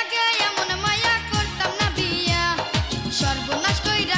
আগে এমন মায়া করতাম না বিয়া। সর্বনাশ কইরা